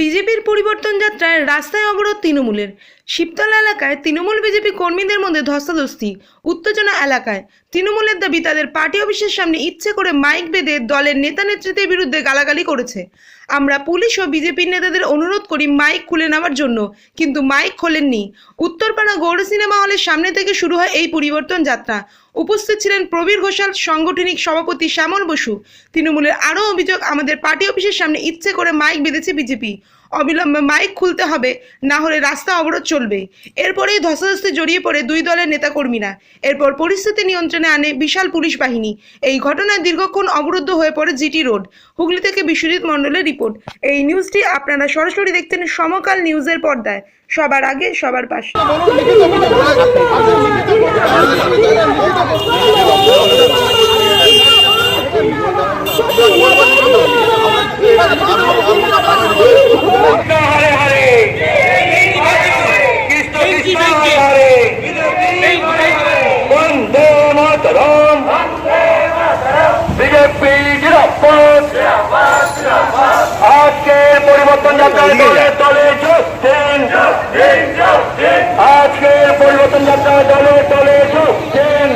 বিজেপির পরিবর্তন যাত্রায় রাস্তায় অবরোধ তৃণমূলের। শিবতলা এলাকায় তৃণমূল বিজেপি কর্মীদের মধ্যে ধস্তাধস্তি, উত্তেজনা এলাকায়। তৃণমূলের দাবি, তাদের পার্টি অফিসের সামনে ইচ্ছে করে মাইক বেঁধে দলের নেতা নেতৃত্বের বিরুদ্ধে গালাগালি করেছে। আমরা পুলিশ ও বিজেপির নেতাদের অনুরোধ করি মাইক খুলে নেওয়ার জন্য, কিন্তু মাইক খোলেননি। উত্তরপাড়া গৌড় সিনেমা হলের সামনে থেকে শুরু হয় এই পরিবর্তন যাত্রা। উপস্থিত ছিলেন প্রবীর ঘোষাল, সাংগঠনিক সভাপতি শ্যামল বসু। তৃণমূলের আরও অভিযোগ, আমাদের পার্টি অফিসের সামনে ইচ্ছে করে মাইক বেঁধেছে বিজেপি। অবিলম্বে মাইক খুলতে হবে, না হলে রাস্তা অবরোধ চলবে। এরপরেই ধস্তাধস্তি জড়িয়ে পড়ে দুই দলের নেতাকর্মীরা। এরপর পরিস্থিতি নিয়ন্ত্রণে আনে বিশাল পুলিশ বাহিনী। এই ঘটনায় দীর্ঘক্ষণ অবরুদ্ধ হয়ে পড়ে জিটি রোড। হুগলি থেকে বিশ্বজিৎ মণ্ডলের রিপোর্ট। এই নিউজটি আপনারা সরাসরি দেখতেন সমকাল নিউজের পর্দায়। সবার আগে, সবার পাশে। আজকের পরিবর্তন যাত্রায় দলে দলে যোগ দিন আজকের পরিবর্তন যাত্রায় দলে দলে যোগ দিন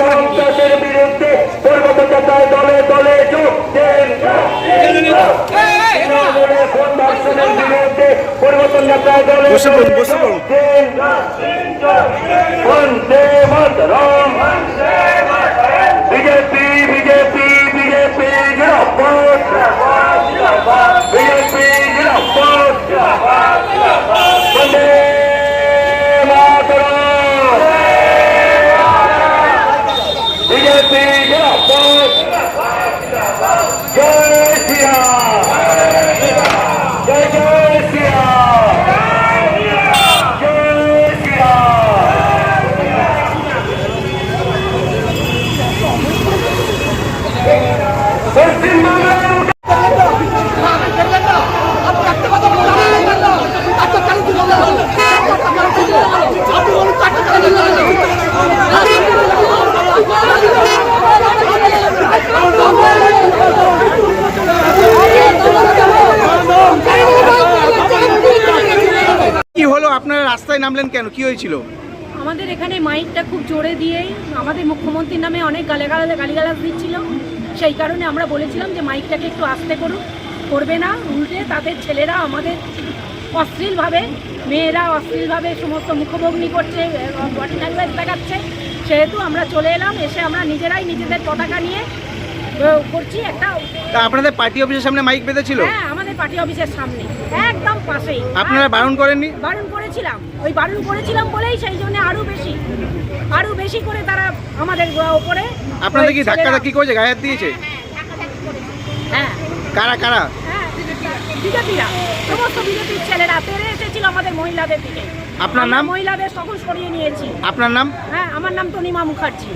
সন্ত্রাসের বিরুদ্ধে পরিবর্তন যাত্রায় দলে দলে যোগ দিন বিরুদ্ধে পরিবর্তন যাত্রায় দলে বসে বসে। বন্দে মাতরম। বিজেপি জিরাপদ জয় শ্রীরাম জয় জয় শ্রীরাম জয় শ্রীরাম পশ্চিমবাংলার আপনারা রাস্তায় নামলেন কেন? কি হয়েছিল? আমাদের এখানে মাইকটা খুব জোরে দিয়েই আমাদের মুখ্যমন্ত্রীর নামে অনেক গালাগালা গালিগালাজ দিচ্ছিল। সেই কারণে আমরা বলেছিলাম যে মাইকটাকে একটু আস্তে করুন। করবে না উল্টে তাদের ছেলেরা আমাদের অশ্লীলভাবে মেয়েরা অশ্লীলভাবে সমস্ত মুখভগ্নি করছে বডি ল্যাঙ্গুয়েজ দেখাচ্ছে। সেহেতু আমরা চলে এলাম এসে আমরা নিজেরাই নিজেদের পতাকা নিয়ে করছি একটা আপনাদের পার্টি অফিসের সামনে মাইক বেঁধেছিল? হ্যাঁ পার্টি অফিসের সামনে। একদম পাশেই। আপনারা বারণ করেননি? বারণ করেছিলাম। ওই বারণ করেছিলাম বলেই সেই জন্য আরও বেশি আরও বেশি করে তারা আমাদের ওপরে আপনাদের কি ধাক্কা ধাক্কি করেছে? গায়ে হাত দিয়েছে? হ্যাঁ কারা কারা? হ্যাঁ বিজেপিরা সমস্ত বিজেপির ছেলেরা তেরে এসেছিল আমাদের মহিলাদের দিকে। আপনার নাম? মহিলাদের সকল সরিয়ে নিয়েছি। আপনার নাম? হ্যাঁ আমার নাম তনিমা মুখার্জি।